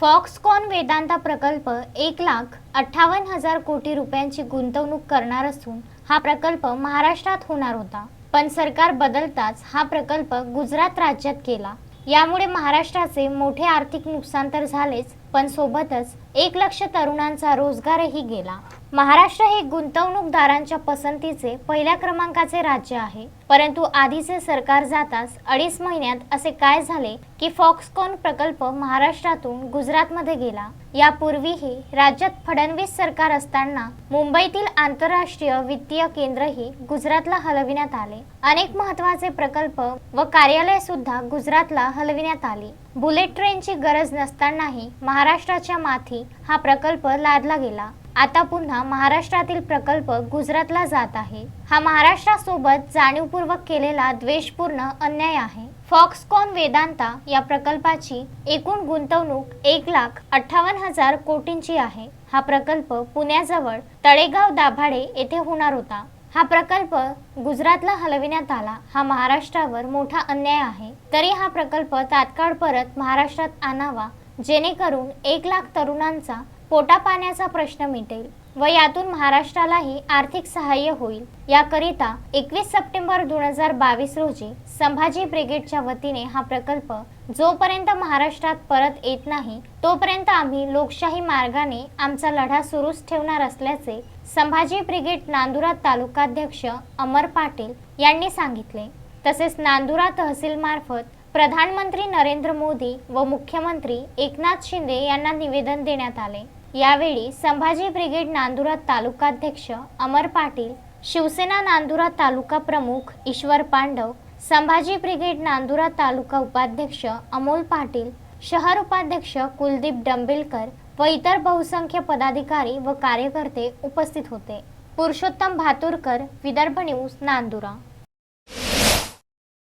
Foxconn Vedanta प्रकल्प एक लाख अठ्ठावन्न हजार कोटी रुपयांची गुंतवणूक करणार असून हा प्रकल्प महाराष्ट्रात होणार होता. पण सरकार बदलताच हा प्रकल्प गुजरात राज्यात केला. यामुळे महाराष्ट्राचे मोठे आर्थिक नुकसान तर झालेच पण सोबतच एक लक्ष तरुणांचा रोजगारही गेला. महाराष्ट्र हे गुंतवणूकदारांच्या पसंतीचे पहिल्या क्रमांकाचे राज्य आहे. परंतु आधीचे सरकार जाताच अडीच महिन्यात असे काय झाले की फॉक्सकॉन प्रकल्प महाराष्ट्रातून गुजरातमध्ये गेला. यापूर्वीही राज्यात फडणवीस सरकार असताना मुंबईतील आंतरराष्ट्रीय वित्तीय केंद्रही गुजरातला हलविण्यात आले. अनेक महत्त्वाचे प्रकल्प व कार्यालय सुद्धा गुजरातला हलविण्यात आली. बुलेट ट्रेनची गरज नसतानाही महाराष्ट्राच्या माथी हा प्रकल्प लादला गेला. आता पुन्हा महाराष्ट्रातील प्रकल्प गुजरातला जात आहे. हा महाराष्ट्रासोबत जाणीवपूर्वक केलेला द्वेषपूर्ण अन्याय आहे. फॉक्सकॉन वेदांता या प्रकल्पाची एकूण गुंतवणूक एक लाख अठ्ठावन्न हजार कोटींची आहे. हा प्रकल्प पुण्याजवळ तळेगाव दाभाडे येथे होणार होता. हा प्रकल्प गुजरातला हलविण्यात आला. हा महाराष्ट्रावर मोठा अन्याय आहे. तरी हा प्रकल्प तात्काळ परत महाराष्ट्रात आणावा जेणेकरून एक लाख तरुणांचा पोटापाण्याचा प्रश्न मिटेल व यातून महाराष्ट्रालाही आर्थिक सहाय्य होईल. याकरिता एकवीस सप्टेंबर दोन हजार बावीस रोजी संभाजी ब्रिगेडच्या वतीने हा प्रकल्प जोपर्यंत महाराष्ट्रात परत येत नाही तोपर्यंत आम्ही लोकशाही मार्गाने आमचा लढा सुरूच ठेवणार असल्याचे संभाजी ब्रिगेड नांदुरा तालुकाध्यक्ष अमर पाटील यांनी सांगितले. तसेच नांदुरा तहसीलमार्फत प्रधानमंत्री नरेंद्र मोदी व मुख्यमंत्री एकनाथ शिंदे यांना निवेदन देण्यात आले. यावेळी संभाजी ब्रिगेड नांदुरा तालुकाध्यक्ष अमर पाटील शिवसेना नांदुरा तालुका प्रमुख ईश्वर पांडव संभाजी ब्रिगेड नांदुरा तालुका उपाध्यक्ष अमोल पाटील शहर उपाध्यक्ष कुलदीप डंबेलकर व इतर बहुसंख्य पदाधिकारी व कार्यकर्ते उपस्थित होते. पुरुषोत्तम भातुरकर विदर्भ न्यूज नांदुरा.